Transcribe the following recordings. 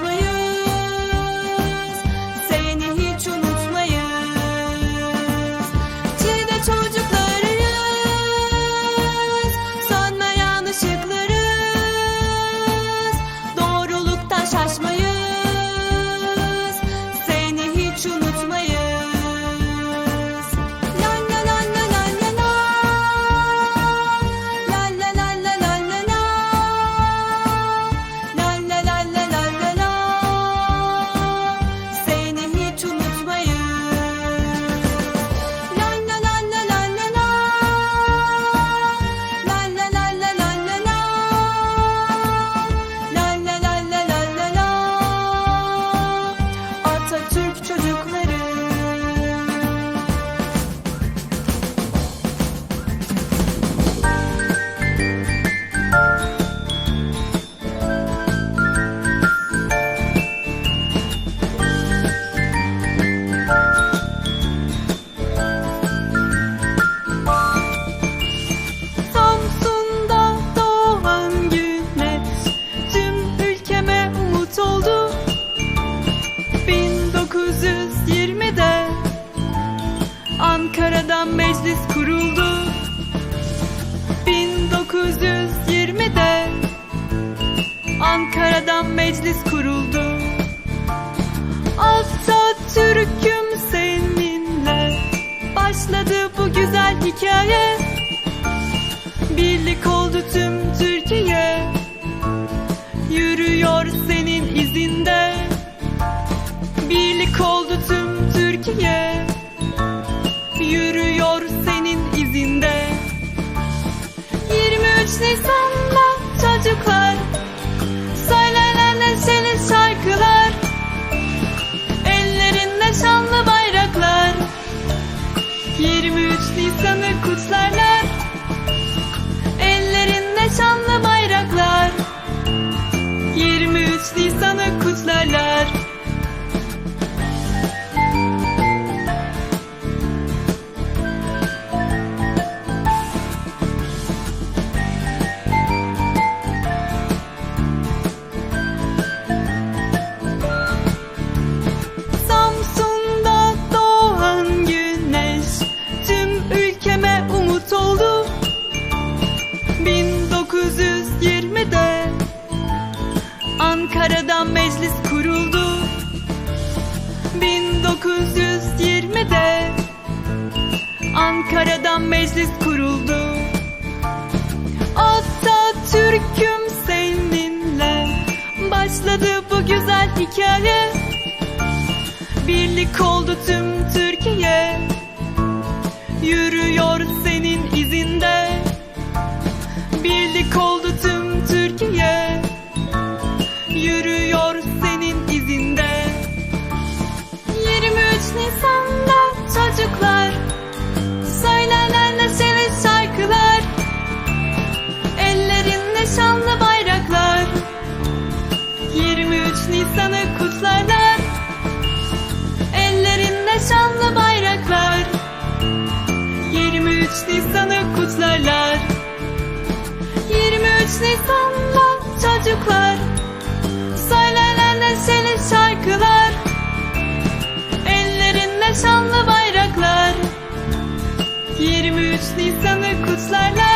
my hikaye. Birlik oldu tüm Türkiye. Yürüyor senin izinde. Birlik oldu tüm Türkiye. Yürüyor senin izinde. 23 Nisan'da çocuklar meclis kuruldu. 1920'de Ankara'dan meclis kuruldu. Atatürk'üm seninle Başladı bu güzel hikaye. Birlik oldu tüm Türkiye. Yürüyor şanlı bayraklar 23 Nisan'ı kutlarlar. 23 Nisan'da çocuklar Söylenen neşeli şarkılar. Ellerinde şanlı bayraklar 23 Nisan'ı kutlarlar.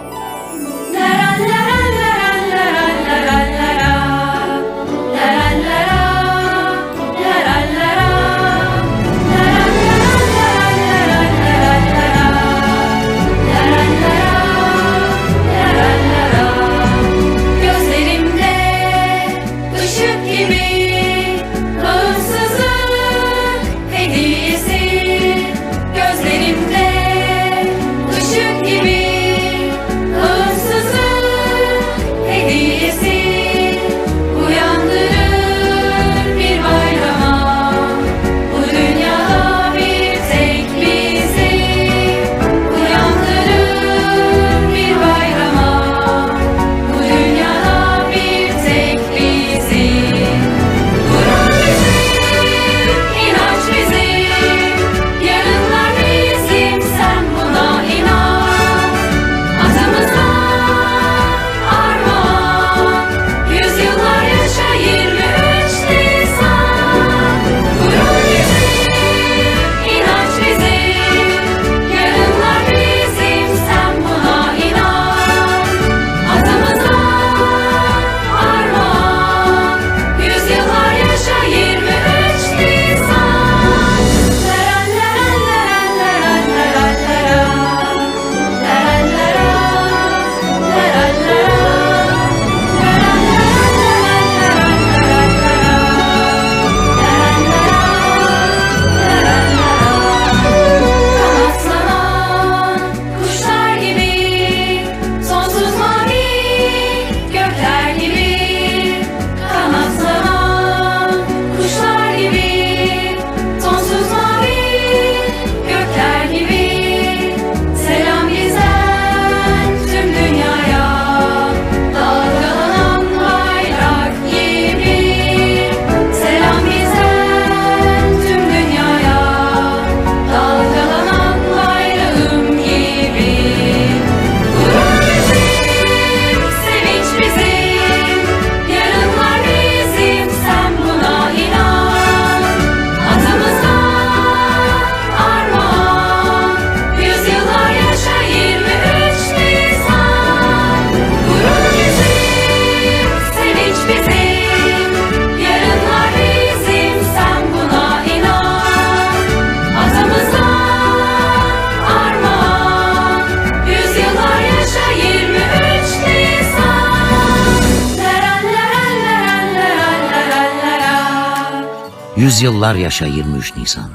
Yüzyıllar yaşa 23 Nisan.